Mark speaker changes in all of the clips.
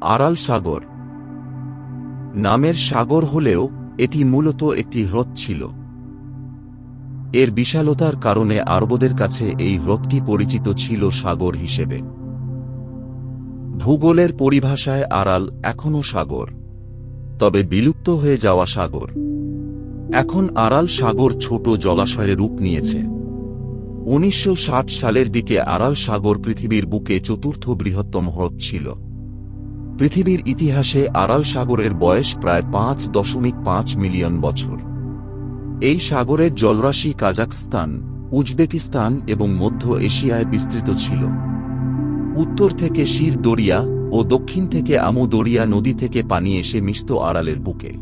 Speaker 1: Aral সাগর। নামের সাগর হলেও এটি মূলত একটি হ্রদ ছিল। এর বিশালতার কারণে আরবদের কাছে এই হ্রদটি পরিচিত ছিল সাগর হিসেবে। ভূগোলের পরিভাষায় আড়াল এখনও সাগর, তবে বিলুপ্ত হয়ে যাওয়া সাগর। এখন আড়াল সাগর ছোট জলাশয়ে রূপ নিয়েছে। উনিশশো ষাট সালের দিকে আড়াল সাগর পৃথিবীর বুকে চতুর্থ বৃহত্তম হ্রদ ছিল। পৃথিবীর ইতিহাসে আড়াল সাগরের বয়স প্রায় পাঁচ দশমিক পাঁচ মিলিয়ন বছর। এই সাগরের জলরাশি কাজাখস্তান, উজবেকিস্তান এবং মধ্য এশিয়ায় বিস্তৃত ছিল। উত্তর থেকে শির দরিয়া ও দক্ষিণ থেকে আমু দরিয়া নদী থেকে পানি এসে মিশত আড়ালের বুকে।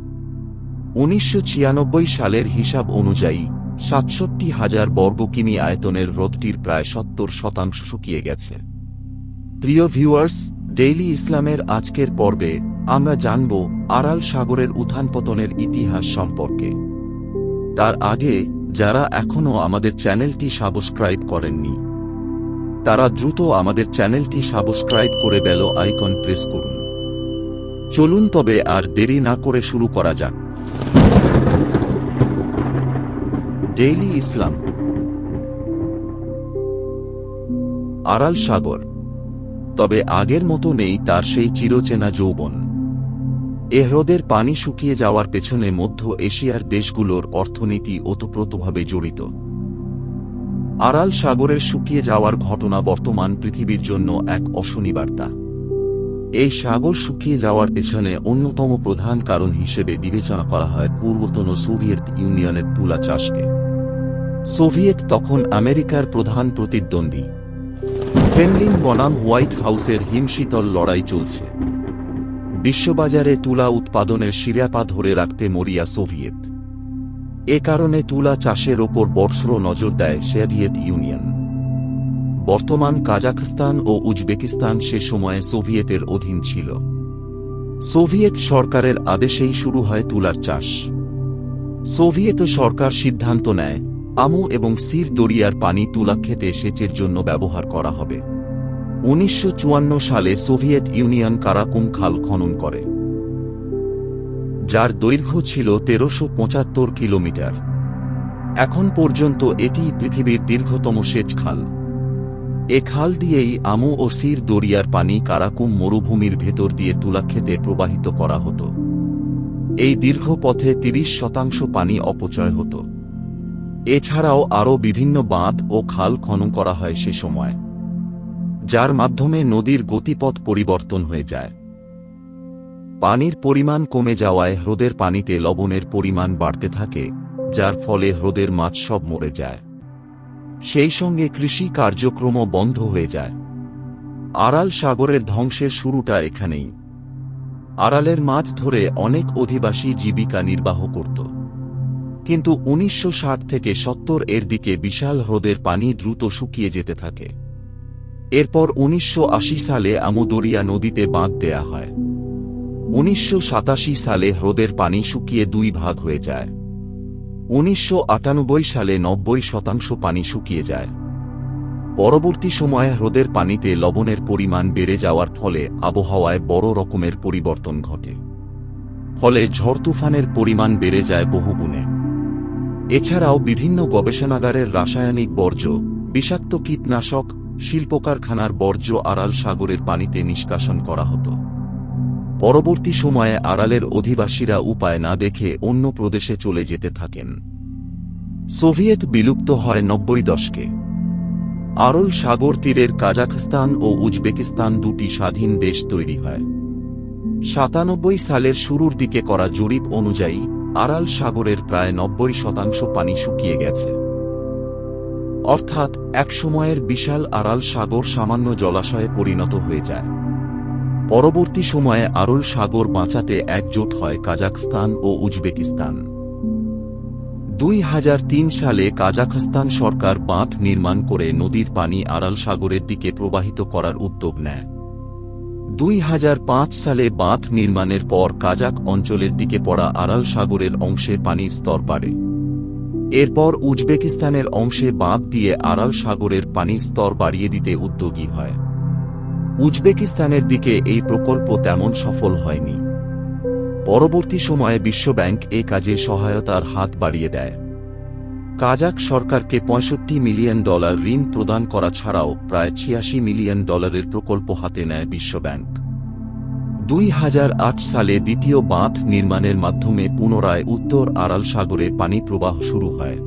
Speaker 1: উনিশশো ছিয়ানব্বই সালের হিসাব অনুযায়ী, সাতষট্টি হাজার বর্গ কিমি আয়তনের হ্রদটির প্রায় সত্তর শতাংশ শুকিয়ে গেছে। প্রিয় ভিউয়ার্স ডেইলি ইসলামের আজকের পর্বে আমরা জানব আড়াল সাগরের উত্থান পতনের ইতিহাস সম্পর্কে। তার আগে, যারা এখনও আমাদের চ্যানেলটি সাবস্ক্রাইব করেননি, তারা দ্রুত আমাদের চ্যানেলটি সাবস্ক্রাইব করে বেল আইকন প্রেস করুন। চলুন তবে আর দেরি না করে শুরু করা যাক। ডেইলি ইসলাম। আড়াল সাগর তবে আগের মতো নেই তার সেই চিরচেনা যৌবন। এ হ্রদের পানি শুকিয়ে যাওয়ার পেছনে মধ্য এশিয়ার দেশগুলোর অর্থনীতি ওতপ্রোতভাবে জড়িত। আড়াল সাগরের শুকিয়ে যাওয়ার ঘটনা বর্তমান পৃথিবীর জন্য এক অশনিবার্তা। এই সাগর শুকিয়ে যাওয়ার পেছনে অন্যতম প্রধান কারণ হিসেবে বিবেচনা করা হয় পূর্বতন সোভিয়েত ইউনিয়নের তুলা চাষকে। সোভিয়েত তখন আমেরিকার প্রধান প্রতিদ্বন্দ্বী। ক্রেমলিন বনাম হোয়াইট হাউসের হিমশীতল লড়াই চলছে। বিশ্ববাজারে তুলা উৎপাদনের শিরাপা ধরে রাখতে মরিয়া সোভিয়েত। এ কারণে তুলা চাষের ওপর বর্ষর নজর দেয় সোভিয়েত ইউনিয়ন। বর্তমান কাজাখস্তান ও উজবেকিস্তান সে সময়ে সোভিয়েতের অধীন ছিল। সোভিয়েত সরকারের আদেশেই শুরু হয় তুলার চাষ। সোভিয়েত সরকার সিদ্ধান্ত নেয় আমু এবং সির দরিয়ার পানি তুলা খেতে সেচের জন্য ব্যবহার করা হবে। উনিশশো চুয়ান্ন সালে সোভিয়েত ইউনিয়ন কারাকুম খাল খনন করে, যার দৈর্ঘ্য ছিল তেরোশো কিলোমিটার। এখন পর্যন্ত এটি পৃথিবীর দীর্ঘতম সেচ খাল। এ খাল দিয়েই আমু ও সির দরিয়ার পানি কারাকুম মরুভূমির ভেতর দিয়ে তুলাক্ষেতে প্রবাহিত করা হতো। এই দীর্ঘ পথে তিরিশ শতাংশ পানি অপচয় হতো। এছাড়াও আরও বিভিন্ন বাঁধ ও খাল খনন করা হয় সে সময়, যার মাধ্যমে নদীর গতিপথ পরিবর্তন হয়ে যায়। পানির পরিমাণ কমে যাওয়ায় হ্রদের পানিতে লবণের পরিমাণ বাড়তে থাকে, যার ফলে হ্রদের মাছ সব মরে যায়। সেই সঙ্গে কৃষি কার্যক্রম বন্ধ হয়ে যায়। আড়াল সাগরের ধ্বংসের শুরুটা এখানেই। আড়ালের মাছ ধরে অনেক অধিবাসী জীবিকা নির্বাহ করত। কিন্তু উনিশশো ষাট থেকে সত্তর এর দিকে বিশাল হ্রদের পানি দ্রুত শুকিয়ে যেতে থাকে। এরপর উনিশশো আশি সালে আমুদরিয়া নদীতে বাঁধ দেয়া হয়। উনিশশো সাতাশি সালে হ্রদের পানি শুকিয়ে দুই ভাগ হয়ে যায়। উনিশশো আটানব্বই সালে নব্বই শতাংশ পানি শুকিয়ে যায়। পরবর্তী সময়ে হ্রদের পানিতে লবণের পরিমাণ বেড়ে যাওয়ার ফলে আবহাওয়ায় বড় রকমের পরিবর্তন ঘটে। ফলে ঝড় তুফানের পরিমাণ বেড়ে যায় বহুগুণে। এছাড়াও বিভিন্ন গবেষণাগারের রাসায়নিক বর্জ্য, বিষাক্ত কীটনাশক, শিল্পকারখানার বর্জ্য আড়াল সাগরের পানিতে নিষ্কাশন করা হতো। পরবর্তী সময়ে আড়ালের অধিবাসীরা উপায় না দেখে অন্য প্রদেশে চলে যেতে থাকেন। সোভিয়েত বিলুপ্ত হয় নব্বই দশকে। আরল সাগর তীরের কাজাখস্তান ও উজবেকিস্তান দুটি স্বাধীন দেশ তৈরি হয়। সাতানব্বই সালের শুরুর দিকে করা জরিপ অনুযায়ী আড়াল সাগরের প্রায় নব্বই শতাংশ পানি শুকিয়ে গেছে। অর্থাৎ, এক সময়ের বিশাল আড়াল সাগর সামান্য জলাশয়ে পরিণত হয়ে যায়। পরবর্তী সময়ে আরল সাগর বাঁচাতে একজোট হয় কাজাখস্তান ও উজবেকিস্তান। দুই হাজার তিন সালে কাজাখস্তান সরকার বাঁধ নির্মাণ করে নদীর পানি আড়াল সাগরের দিকে প্রবাহিত করার উদ্যোগ নেয়। দুই হাজার পাঁচ সালে বাঁধ নির্মাণের পর কাজাক অঞ্চলের দিকে পড়া আড়াল সাগরের অংশে পানির স্তর বাড়ে। এরপর উজবেকিস্তানের অংশে বাঁধ দিয়ে আড়াল সাগরের পানির স্তর বাড়িয়ে দিতে উদ্যোগী হয়। উজবেকিস্তানের দিকে এই প্রকল্প তেমন সফল হয়নি। পরবর্তী সময়ে বিশ্বব্যাংক এ কাজে সহায়তার হাত বাড়িয়ে দেয়। কাজাক সরকারকে পঁয়ষট্টি মিলিয়ন ডলার ঋণ প্রদান করা ছাড়াও প্রায় ছিয়াশি মিলিয়ন ডলারের প্রকল্প হাতে নেয় বিশ্বব্যাংক। দুই হাজার আট সালে দ্বিতীয় বাঁধ নির্মাণের মাধ্যমে পুনরায় উত্তর আড়াল সাগরে পানি প্রবাহ শুরু হয়।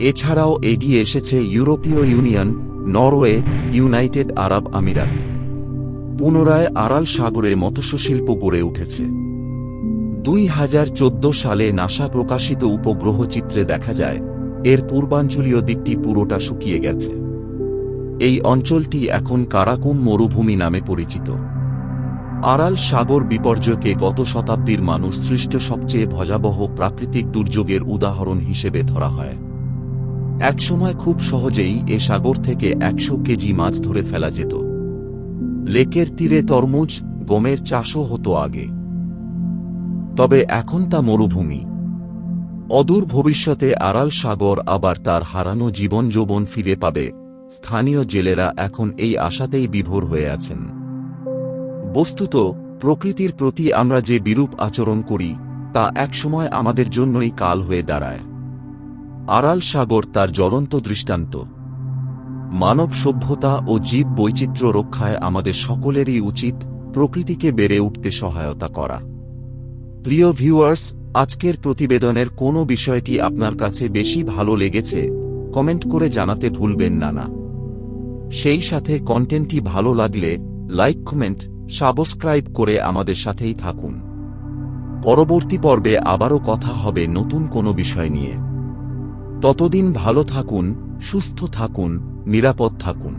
Speaker 1: এছাড়াও এগিয়ে এসেছে ইউরোপীয় ইউনিয়ন, নরওয়ে, ইউনাইটেড আরব আমিরাত। পুনরায় আড়াল সাগরে মৎস্যশিল্প গড়ে উঠেছে। দুই হাজার চোদ্দ সালে নাসা প্রকাশিত উপগ্রহ চিত্রে দেখা যায়, এর পূর্বাঞ্চলীয় দিকটি পুরোটা শুকিয়ে গেছে। এই অঞ্চলটি এখন কারাকুম মরুভূমি নামে পরিচিত। আড়াল সাগর বিপর্যয়কে গত শতাব্দীর মানুষ সৃষ্ট সবচেয়ে ভয়াবহ প্রাকৃতিক দুর্যোগের উদাহরণ হিসেবে ধরা হয়। একসময় খুব সহজেই এ সাগর থেকে একশো কেজি মাছ ধরে ফেলা যেত। লেকের তীরে তরমুজ, গমের চাষও হতো আগে। তবে এখন তা মরুভূমি। অদূর ভবিষ্যতে আড়াল সাগর আবার তার হারানো জীবন যৌবন ফিরে পাবে। স্থানীয় জেলেরা এখন এই আশাতেই বিভোর হয়ে আছেন। বস্তুত, প্রকৃতির প্রতি আমরা যে বিরূপ আচরণ করি, তা একসময় আমাদের জন্যই কাল হয়ে দাঁড়ায়। আড়াল সাগর তার জ্বলন্ত দৃষ্টান্ত। মানব সভ্যতা ও জীব বৈচিত্র্য রক্ষায় আমাদের সকলেরই উচিত প্রকৃতিকে বেড়ে উঠতে সহায়তা করা। প্রিয় ভিউয়ার্স, আজকের প্রতিবেদনের কোনো বিষয়টি আপনার কাছে বেশি ভালো লেগেছে, কমেন্ট করে জানাতে ভুলবেন না না। সেই সাথে কন্টেন্টটি ভালো লাগলে, লাইক, কমেন্ট, সাবস্ক্রাইব করে আমাদের সাথেই থাকুন। পরবর্তী পর্বে আবারও কথা হবে নতুন কোনো বিষয় নিয়ে। ততদিন ভালো থাকুন, সুস্থ থাকুন, নিরাপদ থাকুন।